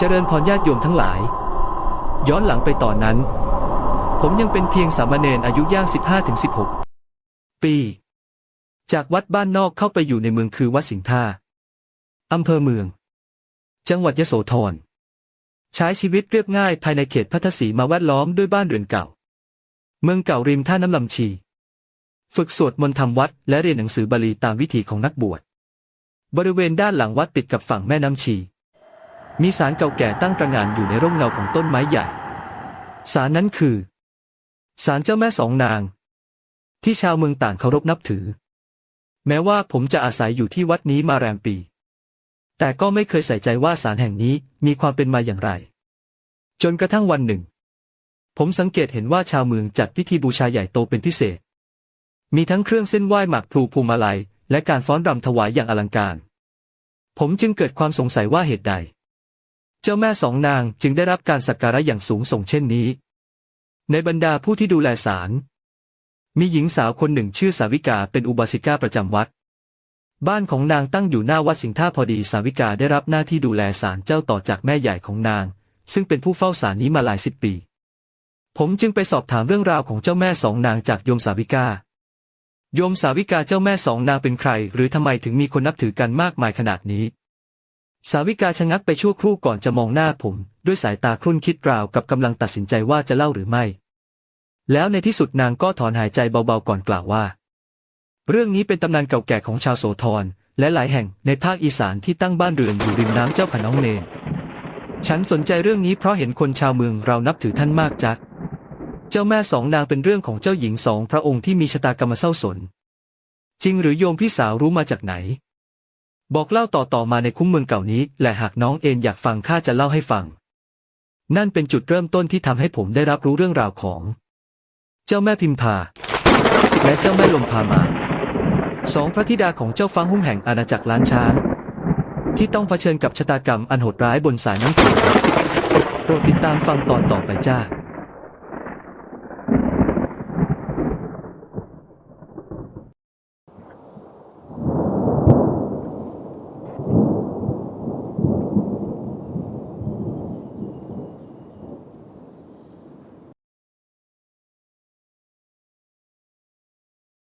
จริญพรญาติโยมทั้งหลาย ย้อนหลังไปตอนนั้น ผมยังเป็นเพียงสามเณรอายุย่าง 15-16 ปี จากวัดบ้านนอกเข้าไปอยู่ในเมืองคือวัดสิงห์ท่าอำเภอเมือง จังหวัดยโสธร ใช้ชีวิตเรียบง่ายภายในเขตพัทสีมาแวดล้อมด้วยบ้านเรือนเก่า เมืองเก่าริมท่าน้ำลำชี ฝึกสวดมนต์ทำวัดและเรียนหนังสือบาลีตามวิถีของนักบวช บริเวณด้านหลังวัดติดกับฝั่งแม่น้ำชี มีศาลเก่าแก่ตั้งตระหง่านอยู่ในร่มเงาของต้นไม้ใหญ่ศาลนั้นคือศาลเจ้าแม่สองนาง ที่ชาวเมืองต่างเคารพนับถือ แม้ว่าผมจะอาศัยอยู่ที่วัดนี้มาแรมปี แต่ก็ไม่เคยใส่ใจว่าศาลแห่งนี้มีความเป็นมาอย่างไร จนกระทั่งวันหนึ่ง ผมสังเกตเห็นว่าชาวเมืองจัดพิธีบูชาใหญ่โตเป็นพิเศษ มีทั้งเครื่องเส้นไหว้หมากพลูพวงมาลัย และการฟ้อนรำถวายอย่างอลังการ ผมจึงเกิดความสงสัยว่าเหตุใด เจ้าแม่สองนางจึงได้รับการสักการะอย่างสูงส่งเช่นนี้ ในบรรดาผู้ที่ดูแลศาลมีหญิงสาวคนหนึ่งชื่อสาวิกาเป็นอุบาสิกาประจำวัด บ้านของนางตั้งอยู่หน้าวัดสิงห์ท่าพอดีสาวิกาได้รับหน้าที่ดูแลศาลเจ้าต่อจากแม่ใหญ่ของนาง ซึ่งเป็นผู้เฝ้าศาลนี้มาหลายสิบปี ผมจึงไปสอบถามเรื่องราวของเจ้าแม่สองนางจากโยมสาวิกา โยมสาวิกาเจ้าแม่สองนางเป็นใคร หรือทำไมถึงมีคนนับถือกันมากมายขนาดนี้ สาวิกาชะงักไปชั่วครู่ก่อนจะมองหน้าผม ด้วยสายตาครุ่นคิดราวกับกำลังตัดสินใจว่าจะเล่าหรือไม่ แล้วในที่สุดนางก็ถอนหายใจเบาๆก่อนกล่าวว่า เรื่องนี้เป็นตำนานเก่าแก่ของชาวโสธรและหลายแห่งในภาคอีสานที่ตั้งบ้านเรือนอยู่ริมน้ำเจ้าขน้องเนนฉันสนใจเรื่องนี้เพราะเห็นคนชาวเมืองเรานับถือท่านมากจัก เจ้าแม่สองนางเป็นเรื่องของเจ้าหญิงสองพระองค์ที่มีชะตากรรมเศร้าสน จริงหรือโยมพี่สาวรู้มาจากไหน บอกเล่าต่อๆมาในคุ้มเมืองเก่านี้ และหากน้องเอ็นอยากฟังข้าจะเล่าให้ฟัง นั่นเป็นจุดเริ่มต้นที่ทำให้ผมได้รับรู้เรื่องราวของ เจ้าแม่พิมพา และเจ้าแม่ลมพามาสองพระธิดาของเจ้าฟังหุ้มแห่งอาณาจักรล้านช้าง ที่ต้องเผชิญกับชะตากรรมอันโหดร้ายบนสายน้ำโขงโปรดติดตามฟังตอนต่อไปจ้า